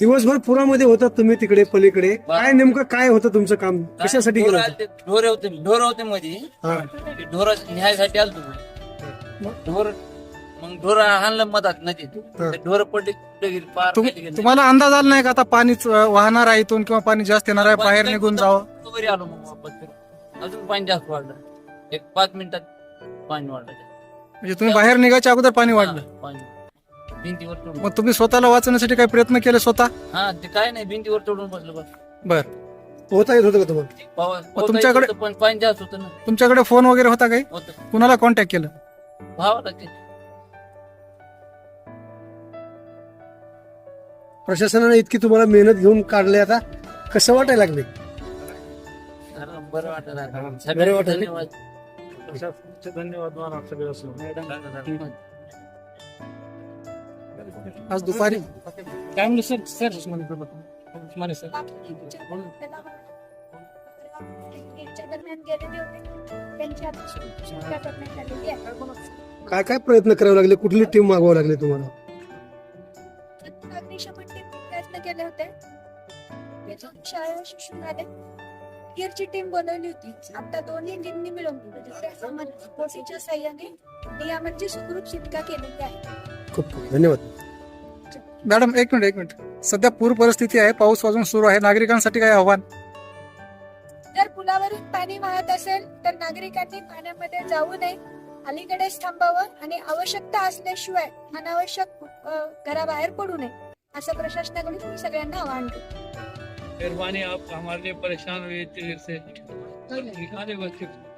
दिवसभर पुरामध्ये होतात तुम्ही तिकडे पलीकडे. काय नेमकं काय होतं तुमचं काम? कशासाठी ढोरं गेलं आलते, ढोरं होते ढोर होते मध्ये. हा. ढोर न्यायसाठी आलतो ढोर मग ढोर आणलं मधात नदीत. हा. ढोर पडले कुठे गेले? पार तुम- खाली गेले. तुम्हाला अंदाज आला नाही का आता पाणीच अं, वाहणार आहे इथून किंवा पाणी जास्त येणार आहे? बाहेर निघून जावं. आलो मग वापस फिरून. अजून पाणी जास्त वाढलं. एक पाच मिनिटात पाणी वाढलं. म्हणजे तुम्ही बाहेर निघायच्या अगोदर पाणी वाढलं. हा, पाणी. भिंतीवर तोडून मग तुम्ही स्वतःला वाचवण्यासाठी काही प्रयत्न केले स्वतः? हा ते काय नाही भिंतीवर तोडून बसलं बस. बर. पोहता येत होतं का तुम्हाला? तुमच्याकडे- होतं, पण पाणी जास्त होतं ना. तुमच्याकडे फोन वगैरे होता काही? होतं. कुणाला कॉन्टॅक्ट केलं? भावाला ते प्रशासनाने इतकी तुम्हाला मेहनत घेऊन काढले आता. कसं वाटायला लागले? जरा बरं वाटत आता. बरं सगळ्यांना वाटलं. धन्यवाद. आज दुपारी? काय म्हणलं सर सर माने सर काय काय प्रयत्न करावे लागले? कुठली टीम मागवावं लागली तुम्हाला? प्रयत्न केले होते. शाळा शिक्षण आले टीरची टीम बनवली होती आता दोन्ही टीमनी मिळून बोटीच्या साह्याने नियमांची सुखरूप सुटका केलेली आहे. खूप खूप. धन्यवाद. मॅडम एक मिनिट एक मिनिट. सध्या पूर परिस्थिती आहे पाऊस वाजून सुरू आहे. नागरिकांसाठी काय आव्हान? जर पुलावरून पाणी वाहत असेल तर नागरिकांनी पाण्यामध्ये जाऊ नये. अलीकडेच थांबावं आणि आवश्यकता असल्याशिवाय अनावश्यक अ, घराबाहेर पडू नये. असं प्रशासनाकडून मी सगळ्यांना आवाहन करतो. मेहरबानी आप हमारे लिए परेशान हुए देर से. बच्चे